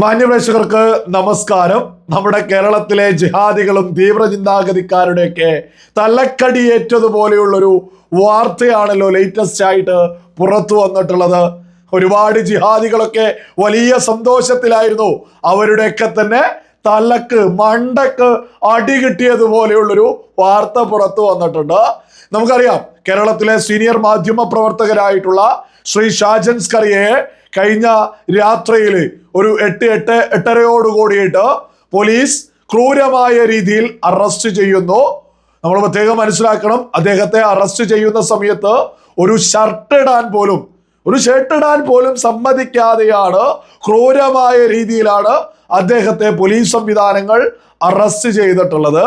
മാന്യപ്രേക്ഷകർക്ക് നമസ്കാരം. നമ്മുടെ കേരളത്തിലെ ജിഹാദികളും തീവ്രചിന്താഗതിക്കാരുടെയൊക്കെ തലക്കടിയേറ്റതുപോലെയുള്ളൊരു വാർത്തയാണല്ലോ ലേറ്റസ്റ്റ് ആയിട്ട് പുറത്തു വന്നിട്ടുള്ളത്. ഒരുപാട് ജിഹാദികളൊക്കെ വലിയ സന്തോഷത്തിലായിരുന്നു. അവരുടെയൊക്കെ തന്നെ തലക്ക് മണ്ടക്ക് അടി കിട്ടിയതുപോലെയുള്ളൊരു വാർത്ത പുറത്തു വന്നിട്ടുണ്ട്. നമുക്കറിയാം കേരളത്തിലെ സീനിയർ മാധ്യമ പ്രവർത്തകരായിട്ടുള്ള ശ്രീ ഷാജൻ സ്കറിയെ കഴിഞ്ഞ രാത്രിയിൽ ഒരു എട്ട് എട്ട് എട്ടരയോട് കൂടിയിട്ട് പോലീസ് ക്രൂരമായ രീതിയിൽ അറസ്റ്റ് ചെയ്യുന്നു. നമ്മൾ പ്രത്യേകം മനസ്സിലാക്കണം അദ്ദേഹത്തെ അറസ്റ്റ് ചെയ്യുന്ന സമയത്ത് ഒരു ഷർട്ട് ഇടാൻ പോലും ഒരു ഷർട്ട് ഇടാൻ പോലും സമ്മതിക്കാതെയാണ് ക്രൂരമായ രീതിയിലാണ് അദ്ദേഹത്തെ പോലീസ് സംവിധാനങ്ങൾ അറസ്റ്റ് ചെയ്തിട്ടുള്ളത്.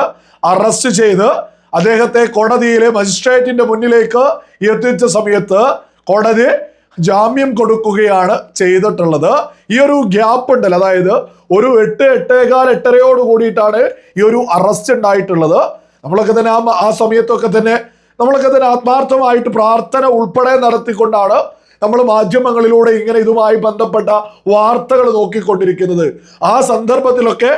അറസ്റ്റ് ചെയ്ത് അദ്ദേഹത്തെ കോടതിയിലെ മജിസ്ട്രേറ്റിന്റെ മുന്നിലേക്ക് എത്തിച്ച സമയത്ത് കോടതി ജാമ്യം കൊടുക്കുകയാണ് ചെയ്തിട്ടുള്ളത്. ഈ ഒരു ഗ്യാപ്പ് ഉണ്ടല്ലോ. അതായത് ഒരു എട്ട് എട്ടേകാൽ എട്ടരയോട് കൂടിയിട്ടാണ് ഈ ഒരു അറസ്റ്റ് ഉണ്ടായിട്ടുള്ളത്. നമ്മളൊക്കെ തന്നെ ആ ആ സമയത്തൊക്കെ തന്നെ നമ്മളൊക്കെ തന്നെ ആത്മാർത്ഥമായിട്ട് പ്രാർത്ഥന ഉൾപ്പെടെ നടത്തിക്കൊണ്ടാണ് നമ്മൾ മാധ്യമങ്ങളിലൂടെ ഇങ്ങനെ ഇതുമായി ബന്ധപ്പെട്ട വാർത്തകൾ നോക്കിക്കൊണ്ടിരിക്കുന്നത്. ആ സന്ദർഭത്തിലൊക്കെ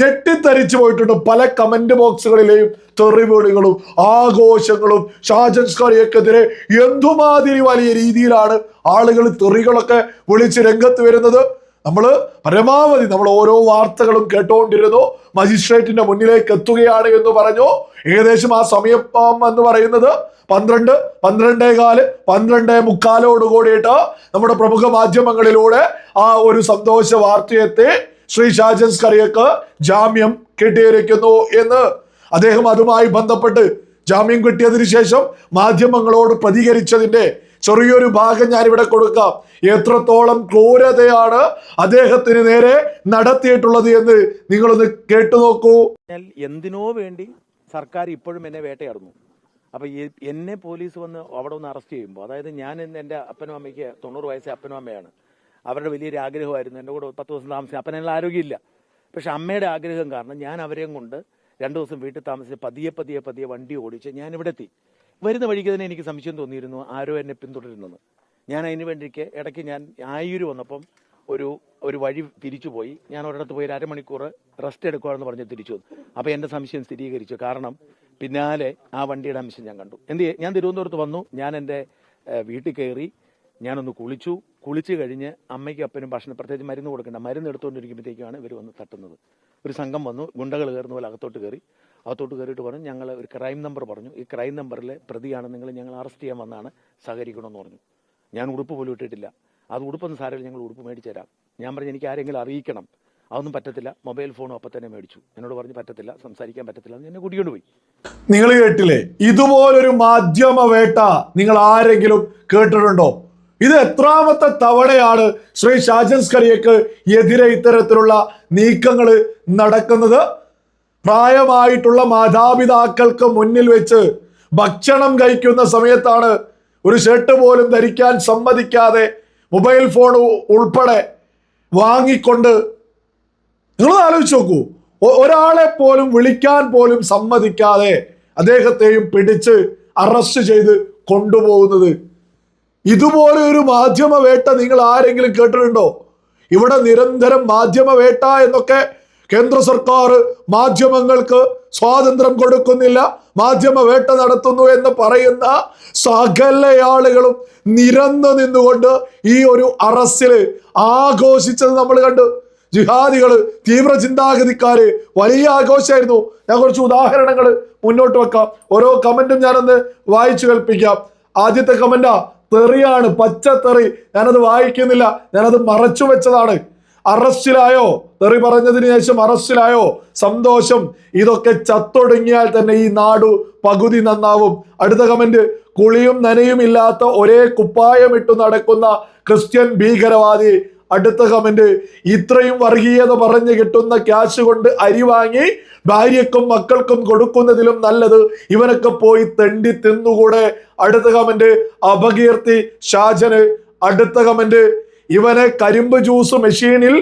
ഞെട്ടിത്തരിച്ചു പോയിട്ടുണ്ട്. പല കമന്റ് ബോക്സുകളിലെയും തെറിവിളികളും ആഘോഷങ്ങളും ഷാജൻസ്കാരിയൊക്കെതിരെ എന്തുമാതിരി വലിയ രീതിയിലാണ് ആളുകൾ തെറികളൊക്കെ വിളിച്ച് രംഗത്ത് വരുന്നത്. നമ്മൾ പരമാവധി നമ്മൾ ഓരോ വാർത്തകളും കേട്ടുകൊണ്ടിരുന്നു മജിസ്ട്രേറ്റിന്റെ മുന്നിലേക്ക് എത്തുകയാണ് എന്ന് പറഞ്ഞു. ഏകദേശം ആ സമയം എന്ന് പറയുന്നത് പന്ത്രണ്ട് പന്ത്രണ്ടേ കാൽ പന്ത്രണ്ടേ മുക്കാലോട് കൂടിയിട്ട് നമ്മുടെ പ്രമുഖ മാധ്യമങ്ങളിലൂടെ ആ ഒരു സന്തോഷ വാർത്തയെത്തി. ശ്രീ ഷാജൻ സ്കറിയക്ക് ജാമ്യം കിട്ടിയിരിക്കുന്നു എന്ന്. അദ്ദേഹം അതുമായി ബന്ധപ്പെട്ട് ജാമ്യം കിട്ടിയതിന് ശേഷം മാധ്യമങ്ങളോട് പ്രതികരിച്ചതിന്റെ ചെറിയൊരു ഭാഗം ഞാൻ ഇവിടെ കൊടുക്കാം. എത്രത്തോളം ക്രൂരതയാണ് അദ്ദേഹത്തിന് നേരെ നടത്തിയിട്ടുള്ളത് എന്ന് നിങ്ങളൊന്ന് കേട്ടു നോക്കൂ. എന്തിനോ വേണ്ടി സർക്കാർ ഇപ്പോഴും എന്നെ വേട്ടയാടുന്നു. അപ്പൊ എന്നെ പോലീസ് വന്ന് അവിടെ ഒന്ന് അറസ്റ്റ് ചെയ്യുമ്പോൾ അതായത് ഞാൻ എന്റെ അപ്പനും അമ്മയ്ക്ക് തൊണ്ണൂറ് വയസ്സ് അപ്പനും അമ്മയാണ്. അവരുടെ വലിയൊരു ആഗ്രഹമായിരുന്നു. എന്റെ കൂടെ പത്ത് ദിവസം താമസിക്കാൻ. അപ്പനുള്ള ആരോഗ്യമില്ല. പക്ഷെ അമ്മയുടെ ആഗ്രഹം കാരണം ഞാൻ അവരെയും കൊണ്ട് രണ്ട് ദിവസം വീട്ടിൽ താമസിച്ച് പതിയെ പതിയെ പതിയെ വണ്ടി ഓടിച്ച് ഞാൻ ഇവിടെ എത്തി. വരുന്ന വഴിക്ക് തന്നെ എനിക്ക് സംശയം തോന്നിയിരുന്നു ആരോ എന്നെ പിന്തുടരുന്നെന്ന്. ഞാൻ അതിന് വേണ്ടിക്ക് ഇടയ്ക്ക് ഞാൻ ആയൂര് വന്നപ്പം ഒരു ഒരു വഴി തിരിച്ചു പോയി ഞാൻ ഒരിടത്ത് പോയി ഒരു അരമണിക്കൂർ റെസ്റ്റ് എടുക്കുവാണെന്ന് പറഞ്ഞ് തിരിച്ചു വന്നു. അപ്പോൾ എന്റെ സംശയം സ്ഥിരീകരിച്ചു. കാരണം പിന്നാലെ ആ വണ്ടിയുടെ അംശം ഞാൻ കണ്ടു. എന്ത് ഞാൻ തിരുവനന്തപുരത്ത് വന്നു. ഞാൻ എന്റെ വീട്ടിൽ കയറി ഞാനൊന്ന് കുളിച്ചു. കുളിച്ച് കഴിഞ്ഞ് അമ്മയ്ക്കും അപ്പനും ഭക്ഷണം പ്രത്യേകിച്ച് മരുന്ന് കൊടുക്കേണ്ട. മരുന്ന് എടുത്തുകൊണ്ടിരിക്കുമ്പോഴത്തേക്കാണ് ഇവർ വന്ന് തട്ടുന്നത്. ഒരു സംഘം വന്നു ഗുണ്ടകൾ കയറുന്ന പോലെ അകത്തോട്ട് കയറി. അകത്തോട്ട് കയറിയിട്ട് പറഞ്ഞു ഞങ്ങൾ ഒരു ക്രൈം നമ്പർ പറഞ്ഞു. ഈ ക്രൈം നമ്പറിലെ പ്രതിയാണ്. നിങ്ങൾ ഞങ്ങൾ അറസ്റ്റ് ചെയ്യാൻ വന്നാണ്. സഹകരിക്കണമെന്ന് പറഞ്ഞു. ഞാൻ ഉടുപ്പ് പോലും ഇട്ടിട്ടില്ല. അത് ഉടുപ്പൊന്നും സാരമില്ല. ഞങ്ങൾ ഉടുപ്പ് മേടിച്ചു തരാം. ഞാൻ പറഞ്ഞു എനിക്ക് ആരെങ്കിലും അറിയിക്കണം. അതൊന്നും പറ്റത്തില്ല. മൊബൈൽ ഫോണും അപ്പം തന്നെ മേടിച്ചു. എന്നോട് പറഞ്ഞു പറ്റത്തില്ല. സംസാരിക്കാൻ പറ്റത്തില്ല. എന്ന് കൂട്ടിക്കൊണ്ട് പോയി. നിങ്ങൾ കേട്ടില്ലേ? ഇതുപോലൊരു മാധ്യമ വേട്ട നിങ്ങൾ ആരെങ്കിലും കേട്ടിട്ടുണ്ടോ? ഇത് എത്രാമത്തെ തവണയാണ് ശ്രീ ഷാജൻ സ്കറിയക്ക് എതിരെ ഇത്തരത്തിലുള്ള നീക്കങ്ങൾ നടക്കുന്നത്? പ്രായമായിട്ടുള്ള മാതാപിതാക്കൾക്ക് മുന്നിൽ വെച്ച് ഭക്ഷണം കഴിക്കുന്ന സമയത്താണ് ഒരു ഷർട്ട് പോലും ധരിക്കാൻ സമ്മതിക്കാതെ മൊബൈൽ ഫോൺ ഉൾപ്പെടെ വാങ്ങിക്കൊണ്ട് നിങ്ങൾ ആലോചിച്ച് നോക്കൂ. ഒരാളെ പോലും വിളിക്കാൻ പോലും സമ്മതിക്കാതെ അദ്ദേഹത്തെയും പിടിച്ച് അറസ്റ്റ് ചെയ്ത് കൊണ്ടുപോകുന്നത് ഇതുപോലെ ഒരു മാധ്യമ വേട്ട നിങ്ങൾ ആരെങ്കിലും കേട്ടിട്ടുണ്ടോ? ഇവിടെ നിരന്തരം മാധ്യമ വേട്ട എന്നൊക്കെ കേന്ദ്ര സർക്കാർ മാധ്യമങ്ങൾക്ക് സ്വാതന്ത്ര്യം കൊടുക്കുന്നില്ല മാധ്യമ വേട്ട നടത്തുന്നു എന്ന് പറയുന്ന സകല ആളുകളും നിരന്നു നിന്നുകൊണ്ട് ഈ ഒരു അറസ്റ്റിൽ ആഘോഷിച്ചത് നമ്മൾ കണ്ടു. ജിഹാദികൾ തീവ്ര ചിന്താഗതിക്കാര് വലിയ ആഘോഷമായിരുന്നു. ഞാൻ കുറച്ച് ഉദാഹരണങ്ങൾ മുന്നോട്ട് വെക്കാം. ഓരോ കമന്റും ഞാനൊന്ന് വായിച്ചു കേൾപ്പിക്കാം. ആദ്യത്തെ കമന്റാ തെറിയാണ് പച്ച തെറി. ഞാനത് വായിക്കുന്നില്ല ഞാനത് മറച്ചു വെച്ചതാണ്. അറസ്റ്റിലായോ? തെറി പറഞ്ഞതിന് ശേഷം അറസ്റ്റിലായോ? സന്തോഷം. ഇതൊക്കെ ചത്തൊടുങ്ങിയാൽ തന്നെ ഈ നാടു പകുതി നന്നാവും. അടുത്ത കമന്റ് കുളിയും നനയും ഇല്ലാത്ത ഒരേ കുപ്പായമിട്ടു നടക്കുന്ന ക്രിസ്ത്യൻ ഭീകരവാദി. അടുത്ത കമന്റ് ഇത്രയും വർഗീയത പറഞ്ഞു കിട്ടുന്ന ക്യാഷ് കൊണ്ട് അരി വാങ്ങി ഭാര്യക്കും മക്കൾക്കും കൊടുക്കുന്നതിലും നല്ലത് ഇവനൊക്കെ പോയി തെണ്ടി തിന്നുകൂടെ. അടുത്ത കമന്റ് അപകീർത്തി ഷാജന്. അടുത്ത കമന്റ് ഇവനെ കരിമ്പ് ജ്യൂസ് മെഷീനിൽ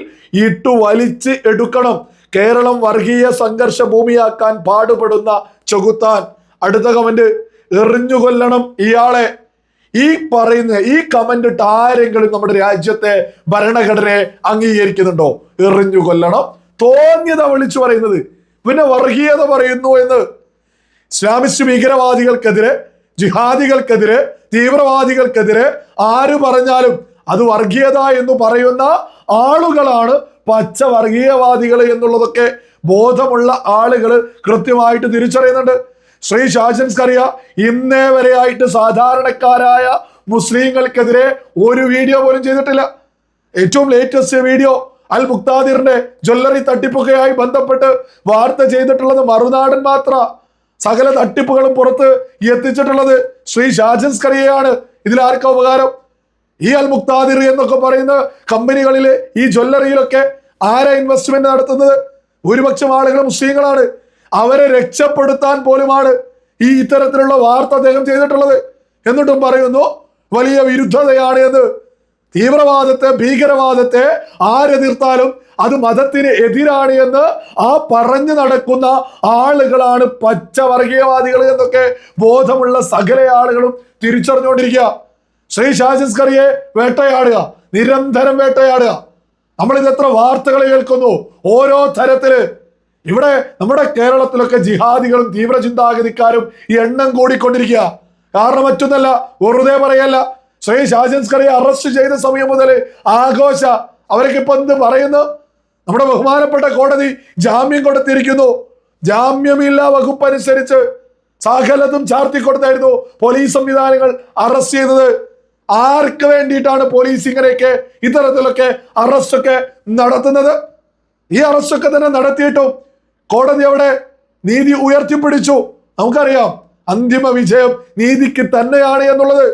ഇട്ടു വലിച്ച് എടുക്കണം. കേരളം വർഗീയ സംഘർഷ ഭൂമിയാക്കാൻ പാടുപെടുന്ന ചെകുത്താൻ. അടുത്ത കമന്റ് എറിഞ്ഞു കൊല്ലണം ഇയാളെ. ഈ പറയുന്ന ഈ കമന്റ് ഇട്ട് ആരെങ്കിലും നമ്മുടെ രാജ്യത്തെ ഭരണഘടനയെ അംഗീകരിക്കുന്നുണ്ടോ? എറിഞ്ഞു കൊല്ലണം. തോന്നിയത വിളിച്ചു പറയുന്നത്. പിന്നെ വർഗീയത പറയുന്നു എന്ന്. ഇസ്ലാമിസ്റ്റ് ഭീകരവാദികൾക്കെതിരെ ജിഹാദികൾക്കെതിരെ തീവ്രവാദികൾക്കെതിരെ ആര് പറഞ്ഞാലും അത് വർഗീയത എന്ന് പറയുന്ന ആളുകളാണ് പച്ച വർഗീയവാദികൾ എന്നുള്ളതൊക്കെ ബോധമുള്ള ആളുകൾ കൃത്യമായിട്ട് തിരിച്ചറിയുന്നുണ്ട്. ശ്രീ ഷാജൻസ്കറിയ ഇന്നേ വരെയായിട്ട് സാധാരണക്കാരായ മുസ്ലിങ്ങൾക്കെതിരെ ഒരു വീഡിയോ പോലും ചെയ്തിട്ടില്ല. ഏറ്റവും ലേറ്റസ്റ്റ് വീഡിയോ അൽ മുക്താദിറിന്റെ ജ്വല്ലറി തട്ടിപ്പൊക്കെയായി ബന്ധപ്പെട്ട് വാർത്ത ചെയ്തിട്ടുള്ളത് മറുനാടൻ മാത്ര. സകല തട്ടിപ്പുകളും പുറത്ത് എത്തിച്ചിട്ടുള്ളത് ശ്രീ ഷാജൻസ്കറിയയാണ് ഇതിൽ ആർക്കാ ഉപകാരം? ഈ അൽ മുക്താദിർ എന്നൊക്കെ പറയുന്ന കമ്പനികളിലെ ഈ ജ്വല്ലറിയിലൊക്കെ ആരാ ഇൻവെസ്റ്റ്മെന്റ് നടത്തുന്നത്? ഭൂരിപക്ഷം ആളുകൾ മുസ്ലിങ്ങളാണ്. അവരെ രക്ഷപ്പെടുത്താൻ പോലുമാണ് ഈ ഇത്തരത്തിലുള്ള വാർത്ത അദ്ദേഹം ചെയ്തിട്ടുള്ളത്. എന്നിട്ടും പറയുന്നു വലിയ വിരുദ്ധതയാണ് എന്ന് തീവ്രവാദത്തെ ഭീകരവാദത്തെ ആരെതിർത്താലും അത് മതത്തിന് എതിരാണ് എന്ന് ആ പറഞ്ഞു നടക്കുന്ന ആളുകളാണ് പച്ചവർഗീയവാദികൾ എന്നൊക്കെ ബോധമുള്ള സകല ആളുകളും തിരിച്ചറിഞ്ഞുകൊണ്ടിരിക്കുക. ശ്രീ ഷാജിസ്കറിയെ വേട്ടയാടുക നിരന്തരം വേട്ടയാടുക. നമ്മളിത് എത്ര വാർത്തകൾ കേൾക്കുന്നു? ഓരോ തരത്തിൽ ഇവിടെ നമ്മുടെ കേരളത്തിലൊക്കെ ജിഹാദികളും തീവ്ര ചിന്താഗതിക്കാരും ഈ എണ്ണം കൂടിക്കൊണ്ടിരിക്കുക. കാരണം മറ്റൊന്നല്ല വെറുതെ പറയല്ല. ശ്രീ ഷാജൻസ്കറിയെ അറസ്റ്റ് ചെയ്ത സമയം മുതൽ ആഘോഷ അവരൊക്കെ ഇപ്പൊ എന്ത് പറയുന്നു? നമ്മുടെ ബഹുമാനപ്പെട്ട കോടതി ജാമ്യം കൊടുത്തിരിക്കുന്നു. ജാമ്യമില്ല വകുപ്പ് അനുസരിച്ച് സകലതും ചാർത്തി കൊടുത്തായിരുന്നു പോലീസ് സംവിധാനങ്ങൾ അറസ്റ്റ് ചെയ്തത്. ആർക്ക് വേണ്ടിയിട്ടാണ് പോലീസ് ഇങ്ങനെയൊക്കെ ഇത്തരത്തിലൊക്കെ അറസ്റ്റൊക്കെ നടത്തുന്നത്? ഈ അറസ്റ്റൊക്കെ തന്നെ നടത്തിയിട്ടും കോടതി അവിടെ നീതി ഉയർത്തിപ്പിടിച്ചു. നമുക്കറിയാം അന്തിമ വിജയം നീതിക്ക് തന്നെയാണ് എന്നുള്ളത്.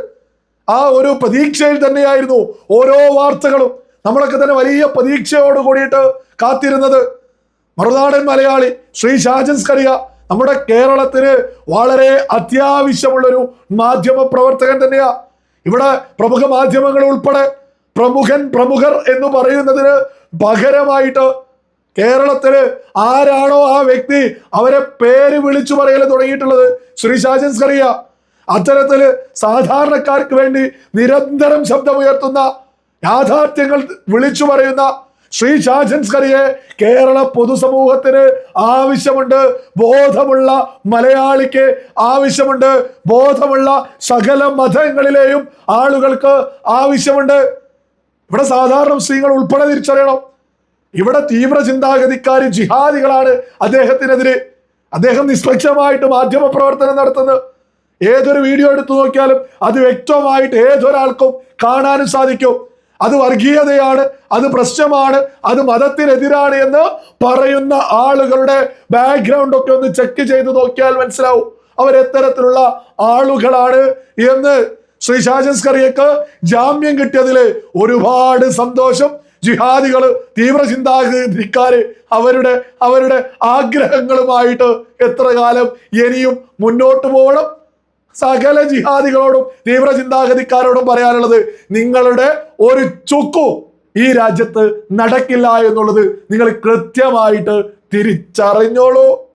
ആ ഒരു പ്രതീക്ഷയിൽ തന്നെയായിരുന്നു ഓരോ വാർത്തകളും. നമ്മളൊക്കെ തന്നെ വലിയ പ്രതീക്ഷയോട് കൂടിയിട്ട് കാത്തിരുന്നത്. മറുനാടൻ മലയാളി ശ്രീ ഷാജൻസ്കറിയ നമ്മുടെ കേരളത്തിന് വളരെ അത്യാവശ്യമുള്ളൊരു മാധ്യമ പ്രവർത്തകൻ തന്നെയാ. ഇവിടെ പ്രമുഖ മാധ്യമങ്ങൾ ഉൾപ്പെടെ പ്രമുഖൻ പ്രമുഖർ എന്ന് പറയുന്നതിന് പകരമായിട്ട് കേരളത്തിൽ ആരാണോ ആ വ്യക്തി അവരെ പേര് വിളിച്ചു പറയൽ തുടങ്ങിയിട്ടുള്ളത്? ശ്രീ ഷാജൻസ്കറിയ അത്തരത്തിൽ സാധാരണക്കാർക്ക് വേണ്ടി നിരന്തരം ശബ്ദമുയർത്തുന്ന യാഥാർത്ഥ്യങ്ങൾ വിളിച്ചു പറയുന്ന ശ്രീ ഷാജൻസ്കറിയെ കേരള പൊതുസമൂഹത്തിന് ആവശ്യമുണ്ട് ബോധമുള്ള മലയാളിക്ക് ആവശ്യമുണ്ട് ബോധമുള്ള സകല മതങ്ങളിലെയും ആളുകൾക്ക് ആവശ്യമുണ്ട്. ഇവിടെ സാധാരണ സ്ത്രീകൾ ഉൾപ്പെടെ തിരിച്ചറിയണം. ഇവിടെ തീവ്ര ചിന്താഗതിക്കാർ ജിഹാദികളാണ് അദ്ദേഹത്തിനെതിരെ. അദ്ദേഹം നിഷ്പക്ഷമായിട്ട് മാധ്യമ പ്രവർത്തനം നടത്തുന്നത് ഏതൊരു വീഡിയോ എടുത്തു നോക്കിയാലും അത് വ്യക്തമായിട്ട് ഏതൊരാൾക്കും കാണാനും സാധിക്കും. അത് വർഗീയതയാണ് അത് പ്രശ്നമാണ് അത് മതത്തിനെതിരാണ് എന്ന് പറയുന്ന ആളുകളുടെ ബാക്ക്ഗ്രൗണ്ട് ഒക്കെ ഒന്ന് ചെക്ക് ചെയ്ത് നോക്കിയാൽ മനസ്സിലാവും. അവർ എത്തരത്തിലുള്ള ആളുകളാണ് എന്ന് ശ്രീ ഷാജൻസ്കറിയക്ക് ജാമ്യം കിട്ടിയതിൽ ഒരുപാട് സന്തോഷം. ജിഹാദികൾ തീവ്ര ചിന്താഗതിക്കാര് അവരുടെ അവരുടെ ആഗ്രഹങ്ങളുമായിട്ട് എത്ര കാലം ഇനിയും മുന്നോട്ട് പോകണം? സകല ജിഹാദികളോടും തീവ്ര ചിന്താഗതിക്കാരോടും പറയാനുള്ളത് നിങ്ങളുടെ ഒരു ചുക്കു ഈ രാജ്യത്ത് നടക്കില്ല എന്നുള്ളത് നിങ്ങൾ കൃത്യമായിട്ട് തിരിച്ചറിഞ്ഞോളൂ.